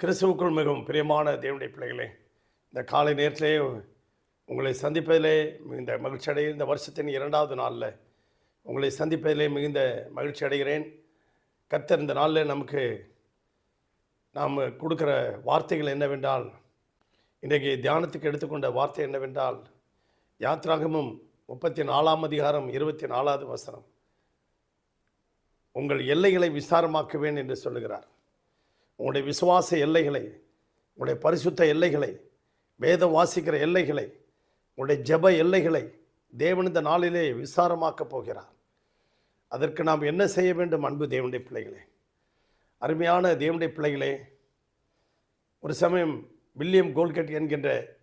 கிறிஸ்துவுக்குள் மிகவும் பிரியமான தேவனுடைய பிள்ளைகளே இந்த காலை நேரத்திலே உங்களை சந்திப்பதிலே மிகுந்த மகிழ்ச்சி அடைய இந்த வருஷத்தின் இரண்டாவது நாளில் உங்களை சந்திப்பதிலே மிகுந்த மகிழ்ச்சி அடைகிறேன். கத்தர் இந்த நாளில் நமக்கு நாம் கொடுக்குற வார்த்தைகள் என்னவென்றால் இன்றைக்கு தியானத்துக்கு எடுத்துக்கொண்ட வார்த்தை என்னவென்றால் யாத்ராகமும் முப்பத்தி நாலாம் அதிகாரம் இருபத்தி நாலாவது வசனம் உங்கள் எல்லைகளை விசாரமாக்குவேன் என்று சொல்லுகிறார். உங்களுடைய விசுவாச எல்லைகளை உங்களுடைய பரிசுத்த எல்லைகளை வேதம் வாசிக்கிற எல்லைகளை உங்களுடைய ஜெப எல்லைகளை தேவன் இந்த நாளிலே விசாரமாக்கப் போகிறார். அதற்கு நாம் என்ன செய்ய வேண்டும் அன்பு தேவனுடைய பிள்ளைகளே? அருமையான தேவனுடைய பிள்ளைகளே ஒரு சமயம் வில்லியம் கோல்கெட் என்கின்ற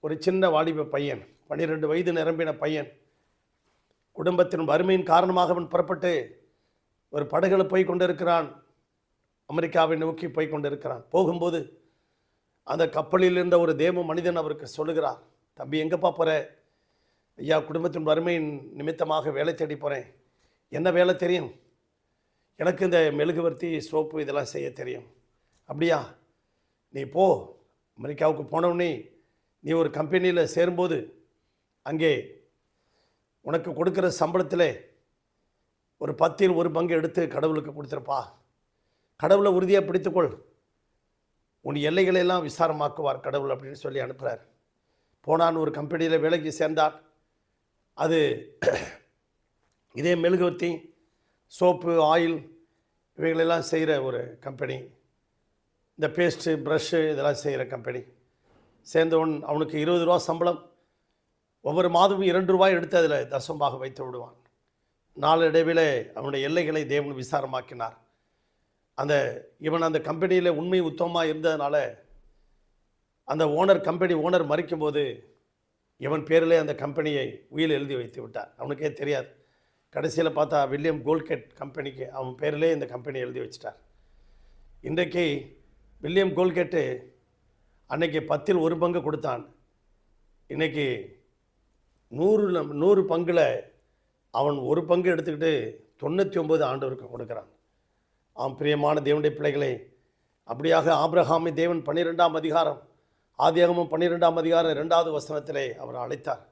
ஒரு சின்ன வாலிப பையன் பன்னிரெண்டு வயது நிரம்பின பையன் குடும்பத்தின் வறுமையின் காரணமாக அவன் புறப்பட்டு ஒரு படகுல போய் கொண்டிருக்கிறான். அமெரிக்காவை நோக்கி போய் கொண்டிருக்கிறான். போகும்போது அந்த கப்பலில் இருந்த ஒரு தேவ மனிதன் அவருக்கு சொல்லுகிறார் தம்பி எங்கே போகிற ஐயா குடும்பத்தின் வறுமையின் நிமித்தமாக வேலை தேடி போகிறேன் என்ன வேலை தெரியும்? எனக்கு இந்த மெழுகுவர்த்தி சோப்பு இதெல்லாம் செய்ய தெரியும். அப்படியா? நீ போ. அமெரிக்காவுக்கு போனவுடனே நீ ஒரு கம்பெனியில் சேரும்போது அங்கே உனக்கு கொடுக்குற சம்பளத்தில் ஒரு பத்தில் ஒரு பங்கு எடுத்து கடவுளுக்கு கொடுத்துருப்பா. கடவுளை உறுதியாக பிடித்துக்கொள். உன் எல்லைகளை எல்லாம் விசாரமாக்குவார் கடவுள் அப்படின்னு சொல்லி அனுப்புகிறார் போனான் ஒரு கம்பெனியில் வேலைக்கு சேர்ந்தார் அது இதே மெழுகுவர்த்தி சோப்பு ஆயில் இவைகளெல்லாம் செய்கிற ஒரு கம்பெனி. இந்த பேஸ்ட்டு ப்ரஷ்ஷு இதெல்லாம் செய்கிற கம்பெனி. சேர்ந்தவன் அவனுக்கு இருபது ரூபா சம்பளம். ஒவ்வொரு மாதமும் இரண்டு ரூபாய் எடுத்து அதில் தசமாக வைத்து விடுவான். நாளடைவில் அவனுடைய எல்லைகளை தேவன் விசாரமாக்கினார். அந்த இவன் அந்த கம்பெனியில் உண்மை உத்தமமாக இருந்ததுனால அந்த ஓனர் கம்பெனி ஓனர் மறிக்கும்போது இவன் பேரிலே அந்த கம்பெனியை உயில் எழுதி வைத்து விட்டார் அவனுக்கே தெரியாது. கடைசியில் பார்த்தா வில்லியம் கோல்கெட் கம்பெனிக்கு அவன் பேரிலே இந்த கம்பெனி எழுதி வச்சிட்டார். இன்றைக்கு வில்லியம் கோல்கெட்டு அன்னைக்கு பத்தில் ஒரு பங்கு கொடுத்தான். இன்றைக்கி நூறு நூறு பங்கில் அவன் ஒரு பங்கு எடுத்துக்கிட்டு தொண்ணூற்றி ஒம்பது ஆண்டவருக்கு கொடுக்குறான். ஆம் பிரியமான தேவனுடைய பிள்ளைகளே அப்படியாக ஆப்ரஹாமை தேவன் பன்னிரெண்டாம் அதிகாரம் ஆதியாகமும் பன்னிரெண்டாம் அதிகாரம் ரெண்டாவது வசனத்திலே அவர் அழைத்தார்.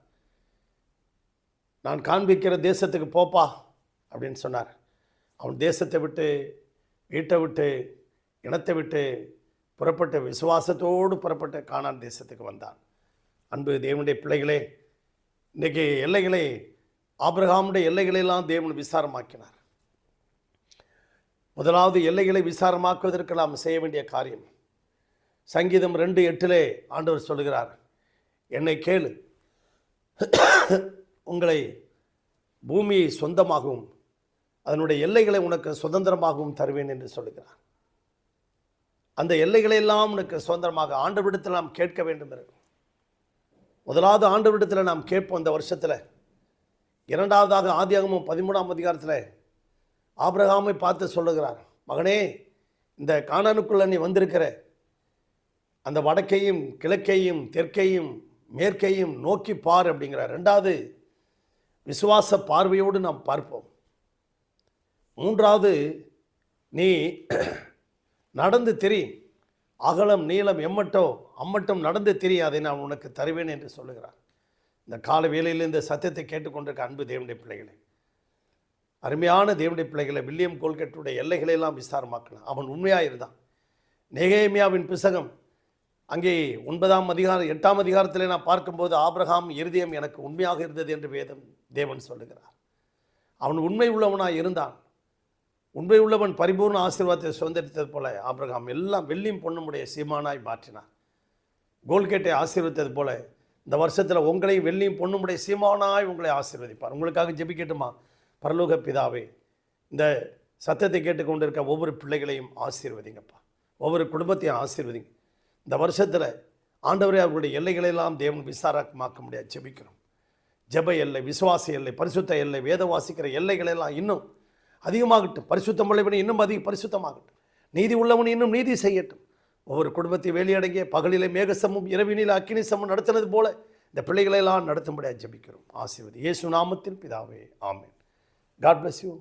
நான் காண்பிக்கிற தேசத்துக்கு போப்பா அப்படின்னு சொன்னார். அவன் தேசத்தை விட்டு வீட்டை விட்டு இனத்தை விட்டு புறப்பட்ட விசுவாசத்தோடு புறப்பட்ட காணான் தேசத்துக்கு வந்தான். அன்பு தேவனுடைய பிள்ளைகளே இன்றைக்கி எல்லைகளை ஆபிரகாமுடைய எல்லைகளெல்லாம் தேவன் விசாரமாக்கினார். முதலாவது எல்லைகளை விசாரமாக்குவதற்கு நாம் செய்ய வேண்டிய காரியம். சங்கீதம் ரெண்டு எட்டிலே ஆண்டவர் சொல்கிறார் என்னை கேளு. உங்களை பூமியை சொந்தமாகவும் அதனுடைய எல்லைகளை உனக்கு சுதந்திரமாகவும் தருவேன் என்று சொல்லுகிறார். அந்த எல்லைகளை எல்லாம் உனக்கு சுதந்திரமாக ஆண்டவரிடத்தில் நாம் கேட்க வேண்டும் என்று. முதலாவது ஆண்டவரிடத்தில் நாம் கேட்போம் இந்த வருஷத்தில். இரண்டாவதாக ஆதியாகமும் பதிமூணாம் அதிகாரத்தில் ஆபிரகாமை பார்த்து சொல்லுகிறார் மகனே இந்த காணானுக்குள்ள நீ வந்திருக்கிற அந்த வடக்கையும் கிழக்கையும் தெற்கையும் மேற்கையும் நோக்கி பார் அப்படிங்கிறார். ரெண்டாவது விசுவாச பார்வையோடு நாம் பார்ப்போம். மூன்றாவது நீ நடந்து திரி அகலம் நீளம் எம்மட்டோ அம்மட்டும் நடந்து திரி அதை நான் உனக்கு தருவேன் என்று சொல்லுகிறார். இந்த கால வேளையில் இந்த சத்தியத்தை கேட்டுக்கொண்டிருக்க அன்பு தேவனுடைய பிள்ளைகளே அருமையான தேவனுடைய பிள்ளைகளை வில்லியம் கோல்கட்டுடைய எல்லைகளை எல்லாம் விசாரமாக்கலாம் அவன் உண்மையாக இருந்தான். நெகேமியாவின் புசகம் அங்கே ஒன்பதாம் அதிகாரம் எட்டாம் அதிகாரத்தில் நான் பார்க்கும்போது ஆப்ரஹாம் இருதயம் எனக்கு உண்மையாக இருந்தது என்று வேதம் தேவன் சொல்லுகிறார். அவன் உண்மை உள்ளவனாக இருந்தான். உண்மை உள்ளவன் பரிபூர்ண ஆசீர்வாதத்தை சுதந்திரித்தது போல ஆப்ரஹாம் எல்லாம் வெள்ளியும் பொண்ணுமுடைய சீமானாய் மாற்றினான் கோல்கேட்டை ஆசீர்வதித்தது போல இந்த வருஷத்தில் உங்களையும் வெள்ளியும் பொண்ணுமுடைய சீமானாய் உங்களை ஆசீர்வதிப்பார். உங்களுக்காக ஜெபிக்கட்டுமா? பரலோக பிதாவே இந்த சத்தத்தை கேட்டுக்கொண்டிருக்க ஒவ்வொரு பிள்ளைகளையும் ஆசீர்வதிங்கப்பா. ஒவ்வொரு குடும்பத்தையும் ஆசீர்வதிங்க. இந்த வருஷத்தில் ஆண்டவரே அவர்களுடைய எல்லைகளெல்லாம் தேவன் விசாரமாக்க முடியாது ஜெபிக்கிறோம். ஜெப எல்லை விசுவாச எல்லை பரிசுத்த எல்லை வேத வாசிக்கிற எல்லைகளெல்லாம் இன்னும் அதிகமாகட்டும். பரிசுத்தம் உள்ளவனை இன்னும் அதிக பரிசுத்தமாகட்டும். நீதி உள்ளவன் இன்னும் நீதி செய்யட்டும். ஒவ்வொரு குடும்பத்தை வேலையடங்கிய பகலிலே மேகசமும் இரவினில் அக்கினி சமம் நடத்தினது போல இந்த பிள்ளைகளெல்லாம் நடத்தும்படியாக ஜபிக்கிறோம். ஆசீர்வதி. இயேசு நாமத்தின் பிதாவே. ஆமேன். God bless you.